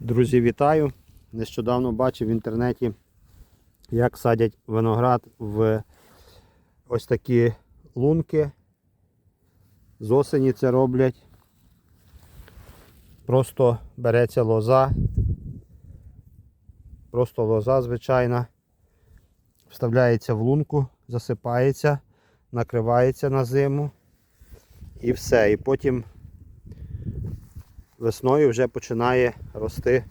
Друзі, вітаю! Нещодавно бачив в інтернеті, як садять виноград в ось такі лунки. З осені це роблять. Просто береться лоза. Просто лоза звичайна. Вставляється в лунку, засипається, накривається на зиму і все. І потім весною вже починає рости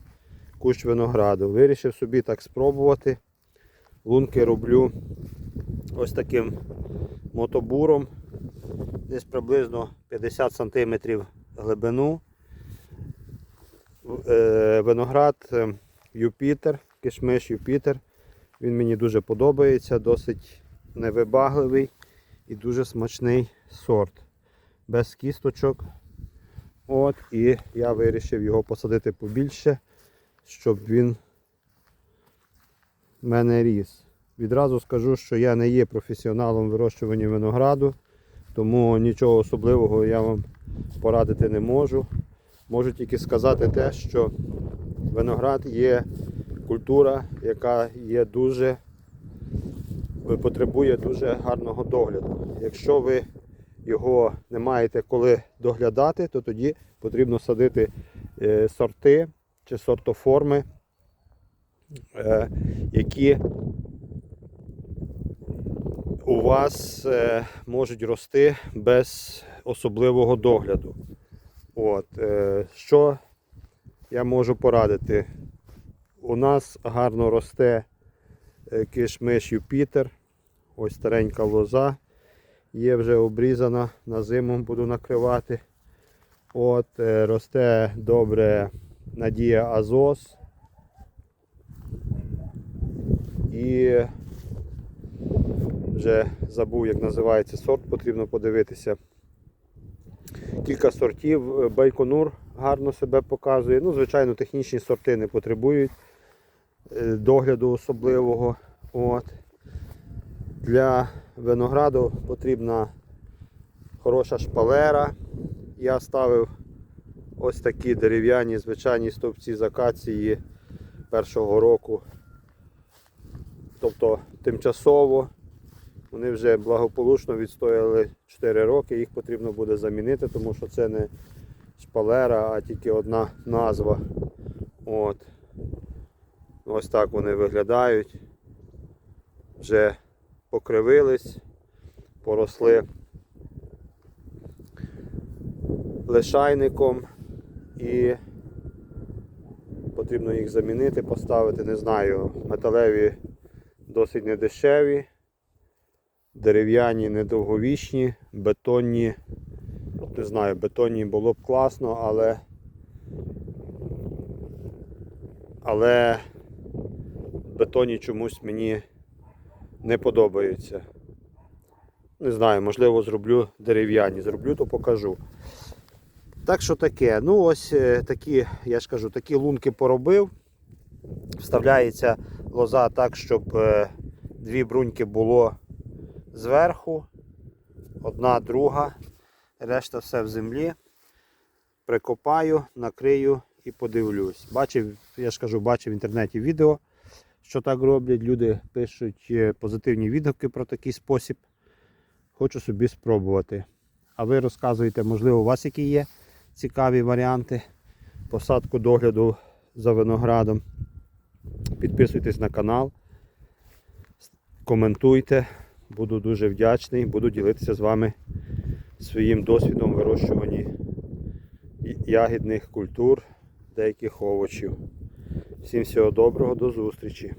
кущ винограду. Вирішив собі так спробувати. Лунки роблю ось таким мотобуром. Десь приблизно 50 см глибину. Е, Виноград е, Юпітер, кишмиш Юпітер. Він мені дуже подобається, досить невибагливий і дуже смачний сорт. Без кісточок. От, і я вирішив його посадити побільше, щоб він в мене ріс. Відразу скажу, що я не є професіоналом вирощування винограду, тому нічого особливого я вам порадити не можу. Можу тільки сказати те, що виноград є культура, яка є дуже потребує дуже гарного догляду. Якщо ви його не маєте коли доглядати, то тоді потрібно садити е, сорти чи сортоформи, е, які у вас е, можуть рости без особливого догляду. От, що я можу порадити? У нас гарно росте кишмиш Юпітер, ось старенька лоза є вже обрізана, на зиму буду накривати. От, е, Росте добре Надія Азос. І вже забув, як називається сорт, потрібно подивитися. Кілька сортів. Байконур гарно себе показує. Ну, звичайно, технічні сорти не потребують е, догляду особливого. От. Для винограду потрібна хороша шпалера. Я ставив ось такі дерев'яні звичайні стовпці з акації першого року. Тобто тимчасово. Вони вже благополучно відстояли 4 роки, їх потрібно буде замінити, тому що це не шпалера, а тільки одна назва. От. Ось так вони виглядають. Вже покривились, поросли лишайником і потрібно їх замінити, поставити, не знаю, металеві досить недешеві, дерев'яні недовговічні, бетонні, не знаю, бетонні було б класно, але але бетонні чомусь мені не подобаються. Не знаю, можливо, зроблю дерев'яні. Зроблю, то покажу. Так що таке. Ну, ось е, такі, я ж кажу, такі лунки поробив. Вставляється лоза так, щоб е, дві бруньки було зверху. Одна, друга. Решта все в землі. Прикопаю, накрию і подивлюсь. Бачив, я ж кажу, бачив в інтернеті відео що так роблять. Люди пишуть е, позитивні відгуки про такий спосіб. Хочу собі спробувати. А ви розказуєте, можливо, у вас які є цікаві варіанти посадку догляду за виноградом. Підписуйтесь на канал, коментуйте, буду дуже вдячний, буду ділитися з вами своїм досвідом вирощуванні ягідних культур, деяких овочів. Всім всього доброго, до зустрічі.